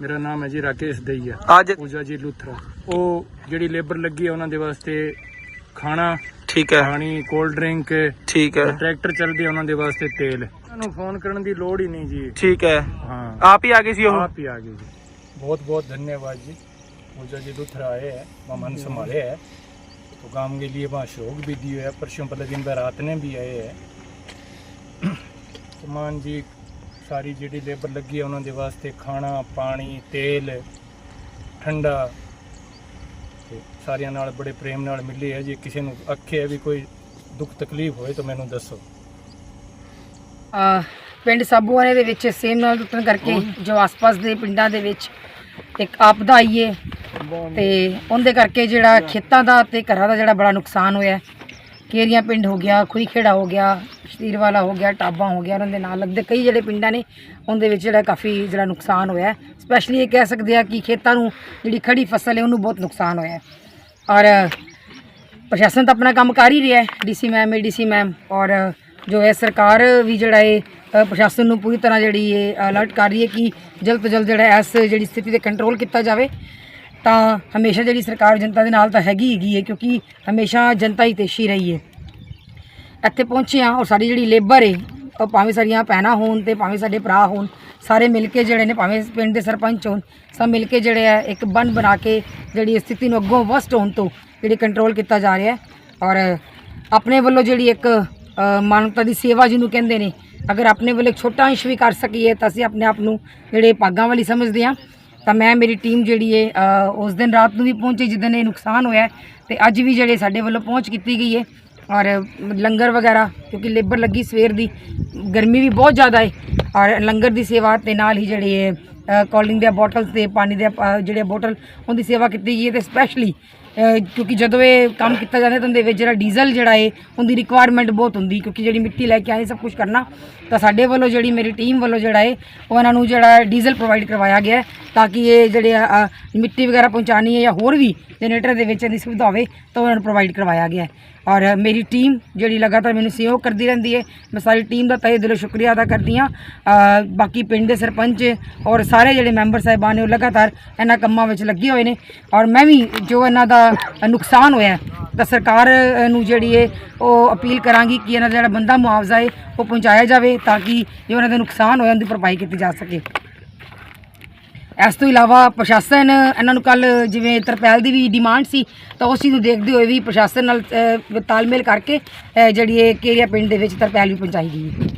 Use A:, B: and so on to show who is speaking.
A: ਮੇਰਾ ਨਾਮ ਹੈ ਜੀ ਰਾਕੇਸ਼ ਦਈਆ
B: ਅੱਜ
A: ਪੂਜਾ ਜੀ ਲੁਥਰਾ ਉਹ ਜਿਹੜੀ ਲੇਬਰ ਲੱਗੀ ਹੈ ਉਹਨਾਂ ਦੇ ਵਾਸਤੇ ਖਾਣਾ
B: ਠੀਕ ਹੈ
A: ਪਾਣੀ ਕੋਲਡ ਡਰਿੰਕ
B: ਠੀਕ ਹੈ
A: ਟਰੈਕਟਰ ਚੱਲਦੇ ਆ, ਉਹਨਾਂ ਦੇ ਵਾਸਤੇ ਤੇਲ ਉਹਨਾਂ ਨੂੰ ਫੋਨ ਕਰਨ ਦੀ ਲੋੜ ਹੀ ਨਹੀਂ ਜੀ
B: ਠੀਕ ਹੈ
A: हाँ
B: ਆਪ ਹੀ ਆ ਗਏ ਸੀ ਉਹ
A: आप ही आगे जी बहुत बहुत धन्यवाद जी पूजा जी लुथरा आए हैं वहाँ मन संभाले है तो काम के लिए वहाँ शौक भी दिए है परसों पहले दिन पर रात ने भी आए हैं समान जी ਸਾਰੀ ਜਿਹੜੀ ਲੇਬਰ ਲੱਗੀ ਹੈ ਉਹਨਾਂ ਦੇ ਵਾਸਤੇ ਖਾਣਾ ਪਾਣੀ ਤੇਲ ਠੰਡਾ ਤੇ ਸਾਰਿਆਂ ਨਾਲ ਬੜੇ ਪ੍ਰੇਮ ਨਾਲ ਮਿਲੇ ਹੈ। ਜੇ ਕਿਸੇ ਨੂੰ ਅੱਖੇ ਵੀ ਕੋਈ ਦੁੱਖ ਤਕਲੀਫ ਹੋਏ ਤਾਂ ਮੈਨੂੰ ਦੱਸੋ।
C: ਅਹ ਪਿੰਡ ਸਾਬੂਆਣੇ ਦੇ ਵਿੱਚ ਸੇਮ ਨਾਲ ਟੁੱਟਣ ਕਰਕੇ ਜੋ ਆਸ-ਪਾਸ ਦੇ ਪਿੰਡਾਂ ਦੇ ਵਿੱਚ ਇੱਕ ਆਪਦਾ ਆਈ ਹੈ ਤੇ ਉਹਦੇ ਕਰਕੇ ਜਿਹੜਾ ਖੇਤਾਂ ਦਾ ਤੇ ਘਰਾਂ ਦਾ ਜਿਹੜਾ ਬੜਾ ਨੁਕਸਾਨ ਹੋਇਆ। ਕੇਰੀਆਂ ਪਿੰਡ ਹੋ ਗਿਆ ਖੁਈ ਖੇੜਾ ਹੋ ਗਿਆ ਸ਼ਤੀਰਵਾਲਾ ਹੋ ਗਿਆ, ਟਾਬਾਂ ਹੋ ਗਿਆ, ਉਹਨਾਂ ਦੇ ਨਾਲ ਲੱਗਦੇ ਕਈ ਜਿਹੜੇ ਪਿੰਡਾਂ ਨੇ, ਉਹਦੇ ਵਿੱਚ ਜਿਹੜਾ ਕਾਫੀ ਜਿਹੜਾ ਨੁਕਸਾਨ ਹੋਇਆ ਸਪੈਸ਼ਲੀ ਇਹ ਕਹਿ ਸਕਦੇ ਆ ਕਿ ਖੇਤਾਂ ਨੂੰ ਜਿਹੜੀ ਖੜੀ ਫਸਲ ਹੈ, ਉਹਨੂੰ ਬਹੁਤ ਨੁਕਸਾਨ ਹੋਇਆ ਔਰ ਪ੍ਰਸ਼ਾਸਨ ਤਾਂ ਆਪਣਾ ਕੰਮ ਕਰ ਹੀ ਰਿਹਾ ਹੈ ਡੀਸੀ ਮੈਮ ਏਡੀਸੀ ਮੈਮ ਔਰ ਜੋ ਹੈ ਸਰਕਾਰ ਵੀ ਜਿਹੜਾ ਹੈ ਪ੍ਰਸ਼ਾਸਨ ਨੂੰ ਪੂਰੀ ਤਰ੍ਹਾਂ ਜਿਹੜੀ ਇਹ ਅਲਰਟ ਕਰ ਰਹੀ ਹੈ ਕਿ ਜਲਦ ਤੋਂ ਜਲਦ ਜਿਹੜਾ ਇਸ ਜਿਹੜੀ ਸਥਿਤੀ ਤੇ ਕੰਟਰੋਲ ਕੀਤਾ ਜਾਵੇ। ਤਾਂ ਹਮੇਸ਼ਾ ਜਿਹੜੀ ਸਰਕਾਰ ਜਨਤਾ ਦੇ ਨਾਲ ਤਾਂ ਹੈਗੀ ਹੈਗੀ ਹੈ, ਕਿਉਂਕਿ ਹਮੇਸ਼ਾ ਜਨਤਾ ਹੀ ਤੇਸ਼ੀ ਰਹੀ ਹੈ। ਇੱਥੇ ਪਹੁੰਚੇ ਹਾਂ ਔਰ ਸਾਡੀ ਜਿਹੜੀ ਲੇਬਰ ਏ ਉਹ ਭਾਵੇਂ ਸਾਡੀਆਂ ਭੈਣਾਂ ਹੋਣ ਤੇ ਭਾਵੇਂ ਸਾਡੇ ਭਰਾ ਹੋਣ, ਸਾਰੇ ਮਿਲ ਕੇ ਜਿਹੜੇ ਨੇ ਭਾਵੇਂ ਪਿੰਡ ਦੇ ਸਰਪੰਚ ਹੋਣ, ਸਭ ਮਿਲ ਕੇ ਜਿਹੜੇ ਆ ਇੱਕ ਬੰਨ ਬਣਾ ਕੇ ਜਿਹੜੀ ਸਥਿਤੀ ਨੂੰ ਅੱਗੋਂ ਵਸਟ ਹੋਣ ਤੋਂ ਜਿਹੜੀ ਕੰਟਰੋਲ ਕੀਤਾ ਜਾ ਰਿਹਾ ਔਰ ਆਪਣੇ ਵੱਲੋਂ ਜਿਹੜੀ ਇੱਕ ਮਾਨਵਤਾ ਦੀ ਸੇਵਾ ਜਿਹਨੂੰ ਕਹਿੰਦੇ ਨੇ, ਅਗਰ ਆਪਣੇ ਵੱਲੋਂ ਇੱਕ ਛੋਟਾ ਅੰਸ਼ ਵੀ ਕਰ ਸਕੀਏ ਤਾਂ ਅਸੀਂ ਆਪਣੇ ਆਪ ਨੂੰ ਜਿਹੜੇ ਭਾਗਾਂ ਵਾਲੀ ਸਮਝਦੇ ਹਾਂ। ਤਾਂ ਮੈਂ, ਮੇਰੀ ਟੀਮ ਜਿਹੜੀ ਹੈ ਉਸ ਦਿਨ ਰਾਤ ਨੂੰ ਵੀ ਪਹੁੰਚੀ ਜਿੱਦਣ ਇਹ ਨੁਕਸਾਨ ਹੋਇਆ ਹੈ ਤੇ ਅੱਜ ਵੀ ਜਿਹੜੇ ਸਾਡੇ ਵੱਲੋਂ ਪਹੁੰਚ ਕੀਤੀ ਗਈ ਹੈ ਔਰ ਲੰਗਰ ਵਗੈਰਾ, ਕਿਉਂਕਿ ਲੇਬਰ ਲੱਗੀ ਸਵੇਰ ਦੀ, ਗਰਮੀ ਵੀ ਬਹੁਤ ਜ਼ਿਆਦਾ ਹੈ ਔਰ ਲੰਗਰ ਦੀ ਸੇਵਾ ਤੇ ਨਾਲ ਹੀ ਜਿਹੜੇ ਹੈ ਕੋਲਿੰਗ ਦੇ ਬੋਟਲਸ ਤੇ ਪਾਣੀ ਦੇ ਜਿਹੜੇ ਬੋਟਲ, ਉਹਦੀ ਸੇਵਾ ਕੀਤੀ ਗਈ ਹੈ ਤੇ ਸਪੈਸ਼ਲੀ ਕਿਉਂਕਿ ਜਦੋਂ ਇਹ ਕੰਮ ਕੀਤਾ ਜਾਂਦਾ ਤਾਂ ਉਹਦੇ ਵਿੱਚ ਜਿਹੜਾ ਡੀਜ਼ਲ ਜਿਹੜਾ ਹੈ ਉਹਦੀ ਰਿਕੁਆਇਰਮੈਂਟ ਬਹੁਤ ਹੁੰਦੀ, ਕਿਉਂਕਿ ਜਿਹੜੀ ਮਿੱਟੀ ਲੈ ਕੇ ਆਏ, ਸਭ ਕੁਝ ਕਰਨਾ, ਤਾਂ ਸਾਡੇ ਵੱਲੋਂ ਜਿਹੜੀ, ਮੇਰੀ ਟੀਮ ਵੱਲੋਂ ਜਿਹੜਾ ਹੈ ਉਹਨਾਂ ਨੂੰ ਜਿਹੜਾ ਡੀਜ਼ਲ ਪ੍ਰੋਵਾਈਡ ਕਰਵਾਇਆ ਗਿਆ ਤਾਂ ਕਿ ਇਹ ਜਿਹੜੇ ਮਿੱਟੀ ਵਗੈਰਾ ਪਹੁੰਚਾਣੀ ਹੈ ਜਾਂ ਹੋਰ ਵੀ ਜਨਰੇਟਰ ਦੇ ਵਿੱਚ ਇਹਦੀ ਸੁਵਿਧਾ ਹੋਵੇ, ਤਾਂ ਉਹਨਾਂ ਨੂੰ ਪ੍ਰੋਵਾਈਡ ਕਰਵਾਇਆ ਗਿਆ ਔਰ ਮੇਰੀ ਟੀਮ ਜਿਹੜੀ ਲਗਾਤਾਰ ਮੈਨੂੰ ਸਹਿਯੋਗ ਕਰਦੀ ਰਹਿੰਦੀ ਹੈ, ਮੈਂ ਸਾਰੀ ਟੀਮ ਦਾ ਤਹਿ ਦਿਲੋਂ ਸ਼ੁਕਰੀਆ ਅਦਾ ਕਰਦੀ ਹਾਂ ਬਾਕੀ ਪਿੰਡ ਦੇ ਸਰਪੰਚ ਔਰ ਸਾਰੇ ਜਿਹੜੇ ਮੈਂਬਰ ਸਾਹਿਬਾਨ ਨੇ, ਉਹ ਲਗਾਤਾਰ ਇਹਨਾਂ ਕੰਮਾਂ ਵਿੱਚ ਲੱਗੇ ਹੋਏ ਨੇ, ਔਰ ਮੈਂ ਵੀ ਜੋ ਇਹਨਾਂ ਦਾ ਨੁਕਸਾਨ ਹੋਇਆ ਤਾਂ ਸਰਕਾਰ ਨੂੰ ਜਿਹੜੀ ਹੈ ਉਹ ਅਪੀਲ ਕਰਾਂਗੀ ਕਿ ਇਹਨਾਂ ਦਾ ਜਿਹੜਾ ਬੰਦਾ ਮੁਆਵਜ਼ਾ ਹੈ, ਉਹ ਪਹੁੰਚਾਇਆ ਜਾਵੇ ਤਾਂ ਕਿ ਜੋ ਇਹਨਾਂ ਦਾ ਨੁਕਸਾਨ ਹੋਇਆ ਉਹਦੀ ਭਰਪਾਈ ਕੀਤੀ ਜਾ ਸਕੇ। ਇਸ ਤੋਂ ਇਲਾਵਾ ਪ੍ਰਸ਼ਾਸਨ, ਇਹਨਾਂ ਨੂੰ ਕੱਲ ਜਿਵੇਂ ਤਰਪੈਲ ਦੀ ਵੀ ਡਿਮਾਂਡ ਸੀ, ਤਾਂ ਉਸ ਚੀਜ਼ ਨੂੰ ਦੇਖਦੇ ਹੋਏ ਵੀ ਪ੍ਰਸ਼ਾਸਨ ਨਾਲ ਤਾਲਮੇਲ ਕਰਕੇ ਜਿਹੜੀ ਇਹ ਕੇਰੀਆ ਪਿੰਡ ਦੇ ਵਿੱਚ ਤਰਪੈਲ ਵੀ ਪਹੁੰਚਾਈ ਗਈ ਹੈ।